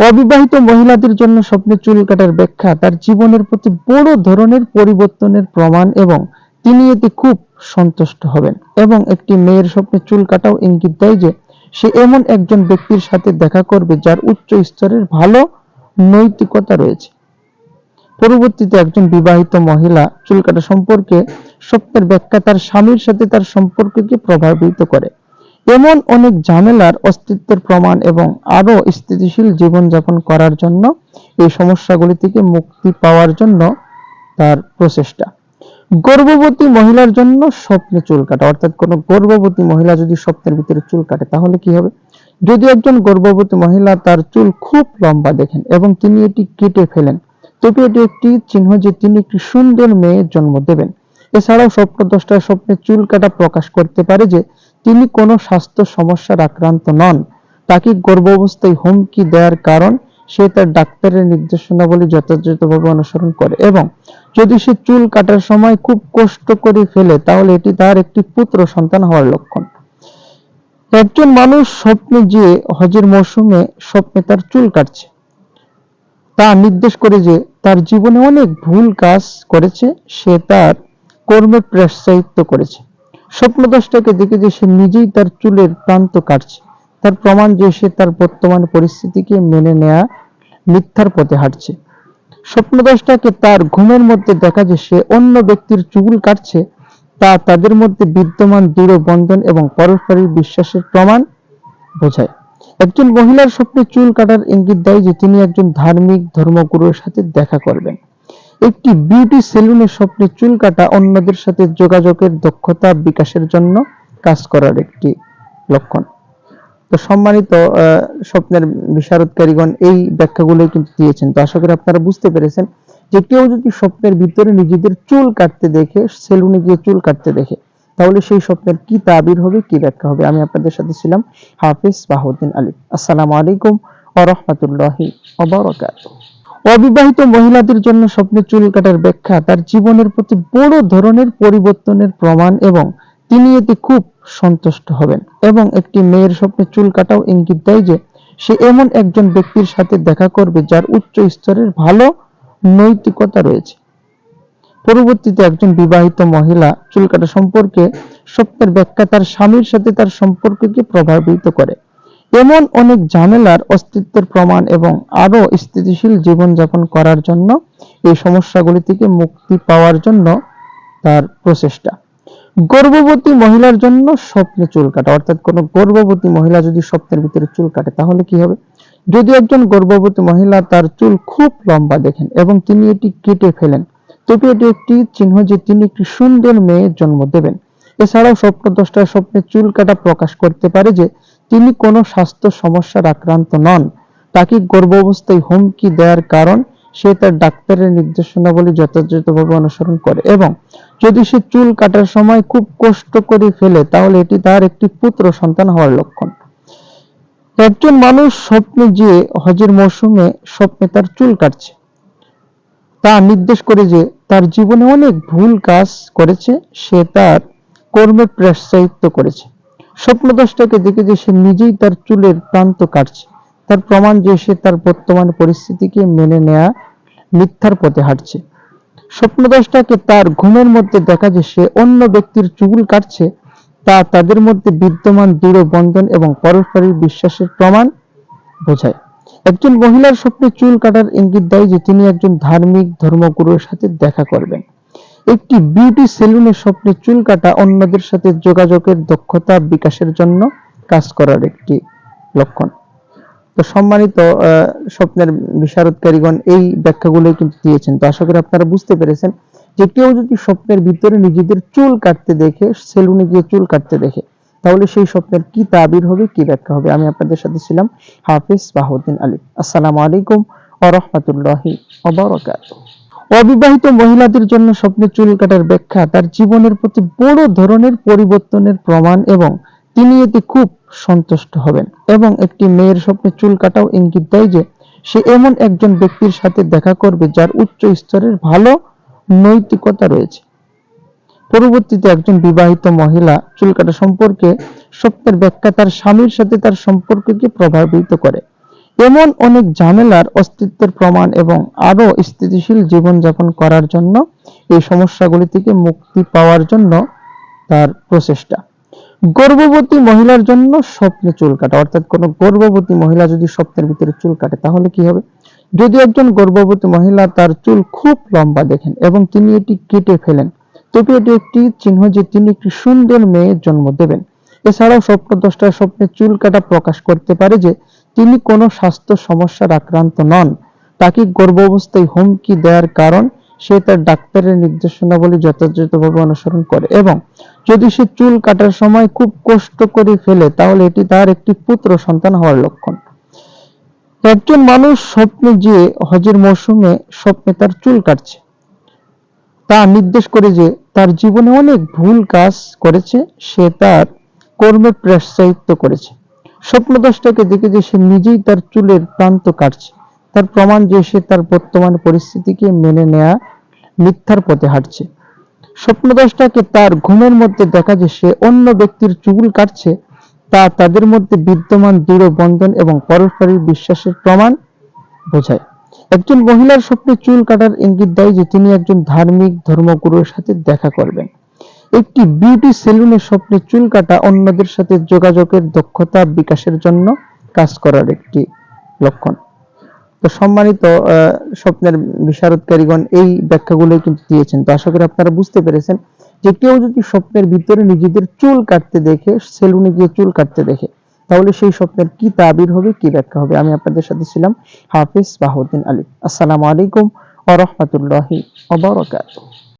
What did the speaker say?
অবিবাহিত মহিলাদের জন্য স্বপ্নে চুল কাটার ব্যাখ্যা তার জীবনের প্রতি বড় ধরনের পরিবর্তনের প্রমাণ এবং তিনি এতে খুব সন্তুষ্ট হবেন। এবং একটি মেয়ের স্বপ্নে চুল কাটাও ইঙ্গিত দেয় যে, সে এমন একজন ব্যক্তির সাথে দেখা করবে যার উচ্চ স্তরের ভালো নৈতিকতা রয়েছে। পরবর্তীতে একজন বিবাহিত মহিলা চুল কাটা সম্পর্কে স্বপ্নের ব্যাখ্যা তার স্বামীর সাথে তার সম্পর্ককে প্রভাবিত করে। এমন অনেক ঝামেলার অস্তিত্বের প্রমাণ এবং আরও স্থিতিশীল জীবনযাপন করার জন্য এই সমস্যাগুলি থেকে মুক্তি পাওয়ার জন্য তার প্রচেষ্টা। গর্ভবতী মহিলার জন্য স্বপ্নে চুল কাটা, অর্থাৎ কোনো গর্ভবতী মহিলা যদি স্বপ্নের ভিতরে চুল কাটে, তাহলে কি হবে? যদি একজন গর্ভবতী মহিলা তার চুল খুব লম্বা দেখেন এবং তিনি এটি কেটে ফেলেন, তবে এটি একটি চিহ্ন যে তিনি একটি সুন্দর মেয়ের জন্ম দেবেন। এছাড়াও স্বপ্নদ্রষ্টার স্বপ্নে চুল কাটা প্রকাশ করতে পারে যে তিনি কোনো স্বাস্থ্য সমস্যার আক্রান্ত নন। তাকে গর্ভাবস্থায় হুমকি দেওয়ার কারণ সে তার ডাক্তারের নির্দেশনাবলী যথাযথভাবে অনুসরণ করে এবং যদি সে চুল কাটার সময় খুব কষ্ট করে ফেলে, তাহলে এটি তার একটি পুত্র সন্তান হওয়ার লক্ষণ। একজন মানুষ স্বপ্নে যে হজের মৌসুমে স্বপ্নে তার চুল কাটছে, তা নির্দেশ করে যে তার জীবনে অনেক ভুল কাজ করেছে, সে তার কর্মে প্রাশ্চায়িত্ব করেছে। স্বপ্নদশটাকে দেখে যে সে নিজেই তার চুলের প্রান্ত কাটছে। তার প্রমাণ যে সে তার বর্তমান পরিস্থিতিকে মেনে নেয়া, মিথ্যার পথে হাঁটছে। স্বপ্নদশটাকে তার ঘুমের মধ্যে দেখা যে সে অন্য ব্যক্তির চুল কাটছে, তা তাদের মধ্যে বিদ্যমান দৃঢ় বন্ধন এবং পরস্পরের বিশ্বাসের প্রমাণ বোঝায়। একজন মহিলার স্বপ্নে চুল কাটার ইঙ্গিত দেয় যে তিনি একজন ধার্মিক ধর্মগুরুর সাথে দেখা করবেন। একটি বিউটি সেলুনের স্বপ্নে চুল কাটা অন্যদের সাথে যোগাযোগের দক্ষতা বিকাশের জন্য কাজ করার একটি লক্ষণ। তো সম্মানিত স্বপ্নের বিশারদকারীগণ, এই ব্যাখ্যাগুলো কিন্তু দিয়েছেন। তো আশা করি আপনারা বুঝতে পেরেছেন যে কেউ যদি স্বপ্নের ভিতরে নিজেদের চুল কাটতে দেখে, সেলুনে গিয়ে চুল কাটতে দেখে, তাহলে সেই স্বপ্নের কি তাবির হবে, কি ব্যাখ্যা হবে? আমি আপনাদের সাথে ছিলাম হাফিজ বাহুদ্দিন আলী। আসসালামু আলাইকুম ওয়া রাহমাতুল্লাহি ওয়া অবিবাহিত মহিলাদের জন্য স্বপ্নে চুল কাটার ব্যাখ্যা, তার জীবনের প্রতি বড় ধরনের পরিবর্তনের প্রমাণ এবং তিনি এতে খুব সন্তুষ্ট হবেন। এবং একটি মেয়ের স্বপ্নে চুল কাটাও ইঙ্গিত দেয় যে, সে এমন একজন ব্যক্তির সাথে দেখা করবে যার উচ্চ স্তরের ভালো নৈতিকতা রয়েছে। পরবর্তীতে একজন বিবাহিত মহিলা চুল কাটা সম্পর্কে স্বপ্নের ব্যাখ্যা তার স্বামীর সাথে তার সম্পর্ককে প্রভাবিত করে। এমন অনেক ঝামেলার অস্তিত্বের প্রমাণ এবং আরও স্থিতিশীল জীবনযাপন করার জন্য এই সমস্যাগুলি থেকে মুক্তি পাওয়ার জন্য তার প্রচেষ্টা। গর্ভবতী মহিলার জন্য স্বপ্নে চুল কাটা, অর্থাৎ কোনো গর্ভবতী মহিলা যদি স্বপ্নের ভিতরে চুল কাটে, তাহলে কি হবে? যদি একজন গর্ভবতী মহিলা তার চুল খুব লম্বা দেখেন এবং তিনি এটি কেটে ফেলেন, তবে এটি একটি চিহ্ন যে তিনি একটি সুন্দর মেয়ের জন্ম দেবেন। এছাড়াও স্বপ্নদ্রষ্টার স্বপ্নে চুল কাটা প্রকাশ করতে পারে যে তিনি কোনো স্বাস্থ্য সমস্যার আক্রান্ত নন। তাকে গর্ভাবস্থায় হুমকি দেওয়ার কারণ সে তার ডাক্তারের নির্দেশনাবলী যথাযথভাবে অনুসরণ করে এবং যদি সে চুল কাটার সময় খুব কষ্ট করে ফেলে, তাহলে এটি তার একটি পুত্র সন্তান হওয়ার লক্ষণ। একজন মানুষ স্বপ্নে যে হজের মৌসুমে স্বপ্নে তার চুল কাটছে, তা নির্দেশ করে যে তার জীবনে অনেক ভুল কাজ করেছে, সে তার কর্মে প্রাশ্চায়িত্ব করেছে। স্বপ্নদশটাকে দেখে যে সে নিজেই তার চুলের প্রান্ত কাটছে। তার প্রমাণ যে সে তার বর্তমান পরিস্থিতিকে মেনে নেয়া মিথ্যার পথে হাঁটছে। স্বপ্নদশটাকে তার ঘুমের মধ্যে দেখা যে সে অন্য ব্যক্তির চুল কাটছে, তা তাদের মধ্যে বিদ্যমান দৃঢ় বন্ধন এবং পরস্পরের বিশ্বাসের প্রমাণ বোঝায়। একজন মহিলার স্বপ্নে চুল কাটার ইঙ্গিত দেয় যে তিনি একজন ধার্মিক ধর্মগুরুর সাথে দেখা করবেন। একটি বিউটি সেলুনের স্বপ্নে চুল কাটা অন্যদের সাথে যোগাযোগের দক্ষতা বিকাশের জন্য কাজ করার একটি লক্ষণ। তো সম্মানিত স্বপ্নের বিশারদকারীগণ, এই ব্যাখ্যাগুলো কিন্তু দিয়েছেন। তো আশা করি আপনারা বুঝতে পেরেছেন যে কেউ যদি স্বপ্নের ভিতরে নিজেদের চুল কাটতে দেখে, সেলুনে গিয়ে চুল কাটতে দেখে, তাহলে সেই স্বপ্নের কি তাবির হবে, কি ব্যাখ্যা হবে? আমি আপনাদের সাথে ছিলাম হাফিজ বাহুদ্দিন আলী। আসসালামু আলাইকুম ওয়া রাহমাতুল্লাহি ওয়া অবিবাহিত মহিলাদের জন্য স্বপ্নে চুল কাটার ব্যাখ্যা তার জীবনের প্রতি বড় ধরনের পরিবর্তনের প্রমাণ এবং তিনি এতে খুব সন্তুষ্ট হবেন। এবং একটি মেয়ের স্বপ্নে চুল কাটাও ইঙ্গিত দেয় যে, সে এমন একজন ব্যক্তির সাথে দেখা করবে যার উচ্চ স্তরের ভালো নৈতিকতা রয়েছে। পরবর্তীতে একজন বিবাহিত মহিলা চুল কাটা সম্পর্কে স্বপ্নের ব্যাখ্যা তার স্বামীর সাথে তার সম্পর্ককে প্রভাবিত করে। এমন অনেক ঝামেলার অস্তিত্বের প্রমাণ এবং আরও স্থিতিশীল জীবনযাপন করার জন্য এই সমস্যাগুলি থেকে মুক্তি পাওয়ার জন্য তার প্রচেষ্টা। গর্ভবতী মহিলার জন্য স্বপ্নে চুল কাটা, অর্থাৎ কোনো গর্ভবতী মহিলা যদি স্বপ্নের ভিতরে চুল কাটে, তাহলে কি হবে? যদি একজন গর্ভবতী মহিলা তার চুল খুব লম্বা দেখেন এবং তিনি এটি কেটে ফেলেন, তবে এটি একটি চিহ্ন যে তিনি একটি সুন্দর মেয়ের জন্ম দেবেন। এছাড়াও স্বপ্নদ্রষ্টার স্বপ্নে চুল কাটা প্রকাশ করতে পারে যে তিনি কোনো স্বাস্থ্য সমস্যার আক্রান্ত নন। তাকে গর্ভাবস্থায় হুমকি দেওয়ার কারণ সে তার ডাক্তারের নির্দেশনাবলী যথাযথভাবে অনুসরণ করে এবং যদি সে চুল কাটার সময় খুব কষ্ট করে ফেলে, তাহলে এটি তার একটি পুত্র সন্তান হওয়ার লক্ষণ। একজন মানুষ স্বপ্নে যে হজের মৌসুমে স্বপ্নে তার চুল কাটছে, তা নির্দেশ করে যে তার জীবনে অনেক ভুল কাজ করেছে, সে তার কর্মে প্রায়শ্চিত্ত করেছে। স্বপ্নদশটাকে দেখে যে সে নিজেই তার চুলের প্রান্ত কাটছে। তার প্রমাণ যে সে তার বর্তমান পরিস্থিতিকে মেনে নেয়া, মিথ্যার পথে হাঁটছে। স্বপ্নদশটাকে তার ঘুমের মধ্যে দেখা যে সে অন্য ব্যক্তির চুল কাটছে, তা তাদের মধ্যে বিদ্যমান দৃঢ় বন্ধন এবং পরস্পরের বিশ্বাসের প্রমাণ বোঝায়। একজন মহিলার স্বপ্নে চুল কাটার ইঙ্গিত দেয় যে তিনি একজন ধার্মিক ধর্মগুরুর সাথে দেখা করবেন। একটি বিউটি সেলুনের স্বপ্নে চুল কাটা অন্যদের সাথে যোগাযোগের দক্ষতা বিকাশের জন্য কাজ করার একটি লক্ষণ। তো সম্মানিত স্বপ্নের বিশারদকারীগণ, এই ব্যাখ্যাগুলো কিন্তু দিয়েছেন। তো আশা করি আপনারা বুঝতে পেরেছেন যে কেউ যদি স্বপ্নের ভিতরে নিজেদের চুল কাটতে দেখে, সেলুনে গিয়ে চুল কাটতে দেখে, তাহলে সেই স্বপ্নের কি তাবির হবে, কি ব্যাখ্যা হবে, আমি আপনাদের সাথে ছিলাম হাফিজ বাহুদ্দিন আলী। আসসালামু আলাইকুম ওয়া রাহমাতুল্লাহি ওয়া